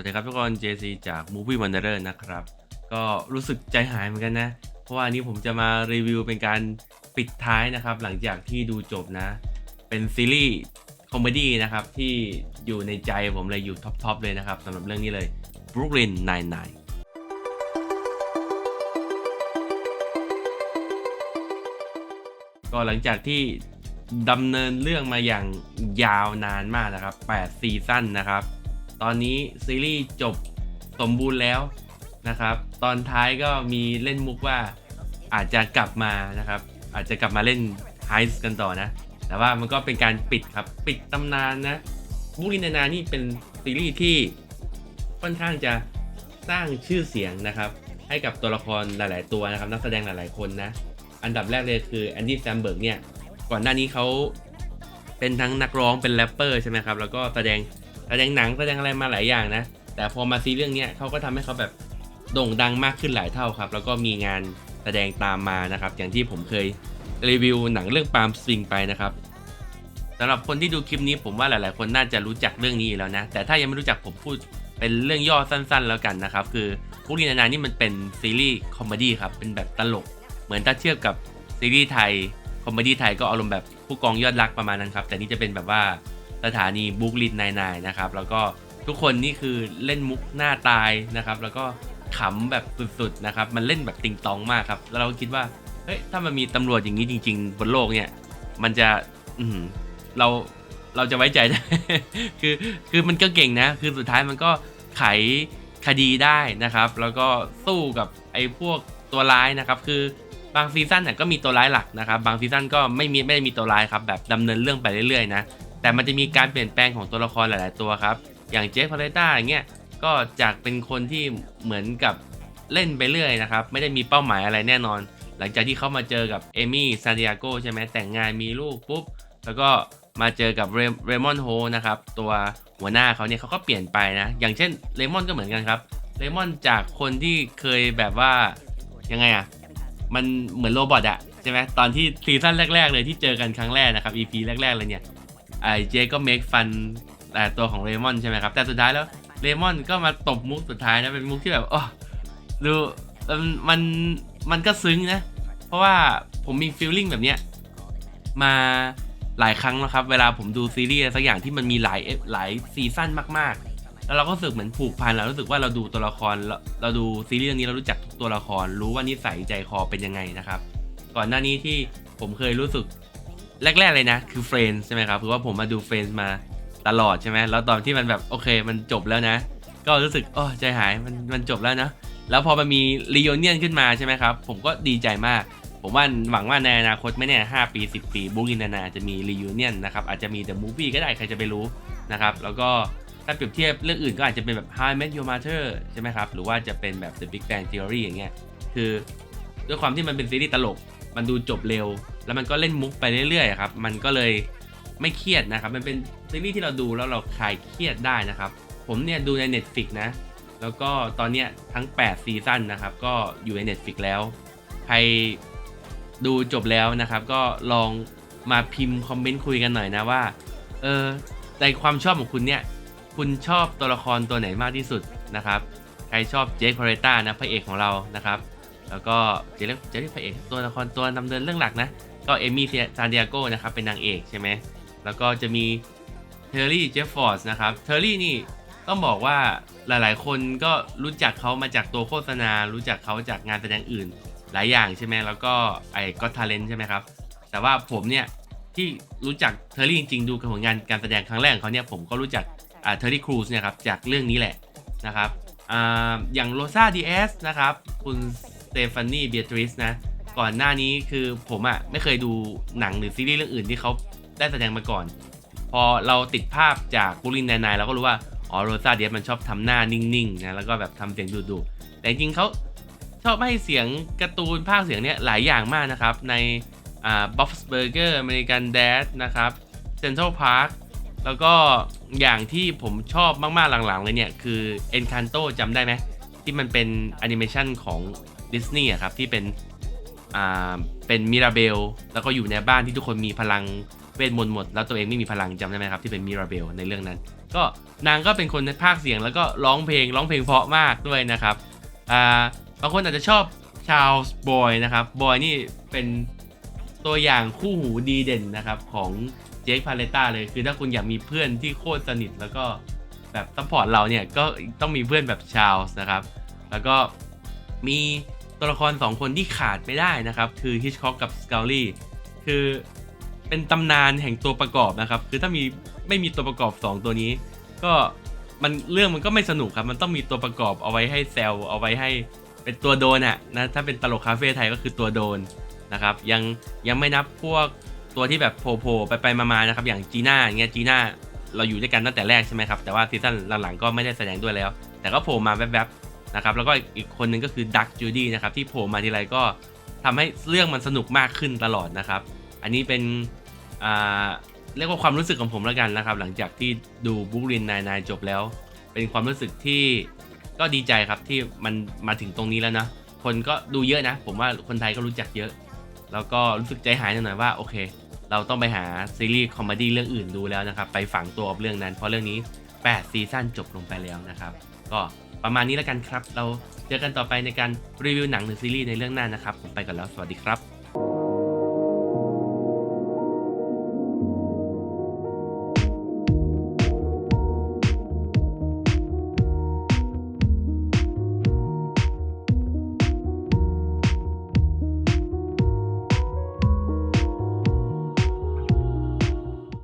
วัสดีครับทุกคน JC จาก Movie Wanderer นะครับ ก็รู้สึกใจหายเหมือนกันนะ เพราะว่าอันนี้ผมจะมารีวิวเป็นการปิดท้ายนะครับ หลังจากที่ดูจบนะ เป็นซีรีส์คอมเมดี้นะครับ ที่อยู่ในใจผมเลยอยู่ท็อป ๆ เลยนะครับสำหรับเรื่องนี้เลย Brooklyn Nine-Nine ก็หลังจากที่ดำเนินเรื่องมาอย่างยาวนานมากนะครับ 8 ซีซั่นนะครับ ตอนนี้ซีรีส์จบสมบูรณ์แล้วนะครับ ตอนท้ายก็มีเล่นมุกว่าอาจจะกลับมานะครับ อาจจะกลับมาเล่นไฮส์กันต่อนะ แต่ว่ามันก็เป็นการปิดครับ ปิดตำนานนะบุรินานานี่เป็นซีรีส์ที่ค่อนข้างจะสร้างชื่อเสียงนะครับ ให้กับตัวละครหลาย ๆ ตัวนะครับ นักแสดงหลาย ๆ คนนะ อันดับแรกเลยคือแอนดี้แซมเบิร์กเนี่ย ก่อนหน้านี้เขาเป็นทั้งนักร้องเป็นแรปเปอร์ใช่ไหมครับ แล้วก็แสดง แสดงหนังแสดงอะไรมาหลายอย่างนะ แต่พอมาซีเรื่องเนี้ยเขาก็ทำให้เขาแบบโด่งดังมากขึ้นหลายเท่าครับ แล้วก็มีงานแสดงตามมานะครับ อย่างที่ผมเคยรีวิวหนังเรื่องปาล์มสวิงไปนะครับสำหรับคนที่ดูคลิปนี้ผมว่าหลาย ๆ คนน่าจะรู้จักเรื่องนี้แล้วนะ แต่ถ้ายังไม่รู้จักผมพูดเป็นเรื่องย่อสั้น ๆ แล้วกันนะครับ คือพวกลีนานานี่มันเป็นซีรีส์คอมเมดี้ครับ เป็นแบบตลก เหมือนถ้าเทียบกับซีรีส์ไทยคอมเมดี้ไทยก็อารมณ์แบบผู้กองยอดรักประมาณนั้นครับ แต่นี่จะเป็นแบบว่า สถานีบุกลินนายนายนะครับ แล้วก็ทุกคนนี่คือเล่นมุกหน้าตายนะครับ แล้วก็ขำแบบสุดๆนะครับ มันเล่นแบบติงตองมากครับ แล้วเราก็คิดว่าเฮ้ยถ้ามันมีตำรวจอย่างนี้จริง ๆ บนโลกเนี่ย มันจะอืเราเราจะไว้ใจได้ คือคือมันก็เก่งนะ คือสุดท้ายมันก็ไขคดีได้นะครับ แล้วก็สู้กับไอ้พวกตัวร้ายนะครับ คือบางซีซั่นเนี่ยก็มีตัวร้ายหลักนะครับ บางซีซั่นก็ไม่มีไม่ได้มีตัวร้ายครับแบบดำเนินเรื่องไปเรื่อยๆนะ แต่มันจะมีการเปลี่ยนแปลงของตัวละครหลาย ๆ ตัวครับ อย่างเจฟพาเลต้าอย่างเงี้ยก็จากเป็นคนที่เหมือนกับเล่นไปเรื่อยนะครับ ไม่ได้มีเป้าหมายอะไรแน่นอน หลังจากที่เขามาเจอกับเอมี่ซานดิอาโกใช่ไหมแต่งงานมีลูกปุ๊บ แล้วก็มาเจอกับเรมอนโฮนะครับ ตัวหัวหน้าเขาเนี่ยเขาก็เปลี่ยนไปนะ อย่างเช่นเลมอนก็เหมือนกันครับเลมอนจากคนที่เคยแบบว่ายังไงอะมันเหมือนโรบอทอะใช่ไหมตอนที่ซีซั่นแรก ๆ เลยที่เจอกันครั้งแรกนะครับ EP แรก ๆ เลยเนี่ย ไอ้เจก็เมคฟันแต่ตัวของเรมอนใช่ไหมครับ แต่สุดท้ายแล้วเรมอนก็มาตบมุกสุดท้ายนะเป็นมุกที่แบบอ๋อดูมันมันมันก็ซึ้งนะ เพราะว่าผมมีฟีลลิ่งแบบเนี้ยมาหลายครั้งแล้วครับ เวลาผมดูซีรีส์สักอย่างที่มันมีหลายเอหลายซีซั่นมากๆ แล้วเราก็รู้สึกเหมือนผูกพันเรารู้สึกว่าเราดูตัวละครเราเราดูซีรีส์เรื่องนี้เรารู้จักทุกตัวละครรู้ว่านิสัยใจคอเป็นยังไงนะครับ ก่อนหน้านี้ที่ผมเคยรู้สึก แรกๆเลยนะ คือเฟรนใช่ไหมครับคือว่าผมมาดูเฟรนมาตลอดใช่ไหมแล้วตอนที่มันแบบโอเคมันจบแล้วนะ ก็รู้สึกโอ้ใจหายมันมันจบแล้วนะแล้วพอมันมีรี u n เนียนขึ้นมาใช่ไหมครับ ผมก็ดีใจมาก ผมว่าหวังว่าในอนาคตไม่แน่5ปี 10 ปีบุกินนานาจะมีรี u n เนียนนะครับ อาจจะมีแต่มูฟี่ก็ได้ใครจะไปรู้นะครับ แล้วก็ถ้าเปรียบเทียบเรื่องอื่นก็อาจจะเป็นแบบ How I Met Your Mother ใช่ไหมครับ หรือว่าจะเป็นแบบ The Big Bang Theory อย่างเงี้ยคือด้วยความที่มันเป็นซีรีส์ตลก มันดูจบเร็ว แล้วมันก็เล่นมุกไปเรื่อยๆครับ มันก็เลยไม่เครียดนะครับ มันเป็นซีรีส์ที่เราดูแล้วเราคลายเครียดได้นะครับ ผมเนี่ยดูใน Netflix นะ แล้วก็ตอนเนี้ยทั้ง 8 ซีซั่นนะครับ ก็อยู่ใน Netflix แล้ว ใครดูจบแล้วนะครับ ก็ลองมาพิมพ์คอมเมนต์คุยกันหน่อยนะว่า เออในความชอบของคุณเนี่ย คุณชอบตัวละครตัวไหนมากที่สุดนะครับ ใครชอบเจคพาเรต้านะพระเอกของเรานะครับ แล้วก็จเรียกจเรียกพระเอกตัวละครตัวนำเดินเรื่องหลักนะ ก็เอมี่ซานดิอาโกนะครับเป็นนางเอกใช่ไหมแล้วก็จะมีเทอร์รี่เจฟฟอร์สนะครับเทอร์รี่นี่ต้องบอกว่าหลายๆ คนก็รู้จักเขามาจากตัวโฆษณา รู้จักเขาจากงานแสดงอื่น หลายอย่างใช่ไหมแล้วก็ไอ้ก็ทาเลนใช่ไหมครับ แต่ว่าผมเนี่ยที่รู้จักเทอร์รี่จริงๆดูกับผลงานการแสดงครั้งแรกของเขาเนี่ยผมก็รู้จักอ่าเทอร์รี่ครูซเนี่ยครับจากเรื่องนี้แหละนะครับอ่าอย่างโรซาดีเอสนะครับคุณสเตฟานีเบียทริสนะ ก่อนหน้านี้คือผมอะ่ะไม่เคยดูหนังหรือซีรีส์เรื่องอื่นที่เขาได้แสดงมาก่อน พอเราติดภาพจากบูลินนายเราก็รู้ว่าอ๋อโรซาเดียสมันชอบทำหน้านิ่งๆนะแล้วก็แบบทำเสียงดุๆแต่จริงเขาชอบให้เสียงการ์ตูนภาคเสียงเนี้ยหลายอย่างมากนะครับ ในอ่าบ๊อบสเบอร์เกอร์อเมริกันแดดนะครับเซ็นทรัลพาร์คแล้วก็อย่างที่ผมชอบมากๆหลังๆเลยเนี่ยคือ Encanto จำได้ไหมที่มันเป็นแอนิเมชันของดิสนีย์อะครับที่เป็น อ่าเป็นมิราเบลแล้วก็อยู่ในบ้านที่ทุกคนมีพลังเวทมนต์หมด แล้วตัวเองไม่มีพลังจำได้ไหมครับที่เป็นมิราเบลในเรื่องนั้น ก็นางก็เป็นคนภาคเสียงแล้วก็ร้องเพลงร้องเพลงเพราะมากด้วยนะครับอ่าบางคนอาจจะชอบชาลส์บอยนะครับบอยนี่เป็นตัวอย่างคู่หูดีเด่นนะครับของเจคพาเลต้าเลยคือถ้าคุณอยากมีเพื่อนที่โคตรสนิทแล้วก็แบบซัพพอร์ตเราเนี่ยก็ต้องมีเพื่อนแบบชาลส์นะครับ แล้วก็มี ตัวละคร 2 คนที่ขาดไม่ได้นะครับ คือฮิชคอกกับสก l ลี่คือเป็นตำนานแห่งตัวประกอบนะครับ คือถ้ามีไม่มีตัวประกอบ 2 ตัวนี้ ก็มันเรื่องมันก็ไม่สนุกครับ มันต้องมีตัวประกอบเอาไว้ให้แซลเอาไว้ให้เป็นตัวโดนอะนะถ้าเป็นตลกคาเฟ่ไทยก็คือตัวโดนนะครับ ยังยังไม่นับพวกตัวที่แบบโผล่ๆไปมาๆนะครับ อย่างจีน่าอย่างเงี้ยจีน่าเราอยู่ด้วยกันตั้งแต่แรกใช่ไหมครับ แต่ว่าซีซั่นหลังๆก็ไม่ได้แสดงด้วยแล้ว แต่ก็โผล่มาแวบๆ นะครับแล้วก็อีกคนหนึ่งก็คือดักจูดี้นะครับที่โผล่มาทีไรก็ทำให้เรื่องมันสนุกมากขึ้นตลอดนะครับ อันนี้เป็นเรียกว่าความรู้สึกของผมแล้วกันนะครับ หลังจากที่ดูบุ๊กลินนายนายจบแล้ว เป็นความรู้สึกที่ก็ดีใจครับที่มันมาถึงตรงนี้แล้วนะคนก็ดูเยอะนะ ผมว่าคนไทยก็รู้จักเยอะ แล้วก็รู้สึกใจหายหน่อยว่าโอเค เราต้องไปหาซีรีส์คอมเมดี้เรื่องอื่นดูแล้วนะครับ ไปฝังตัวกับเรื่องนั้น เพราะเรื่องนี้ 8 ซีซั่นจบลงไปแล้วนะครับ ก็ ประมาณนี้แล้วกันครับ เราเจอกันต่อไปในการรีวิวหนังหรือซีรีส์ในเรื่องหน้านะครับ ผมไปก่อนแล้ว สวัสดีครับ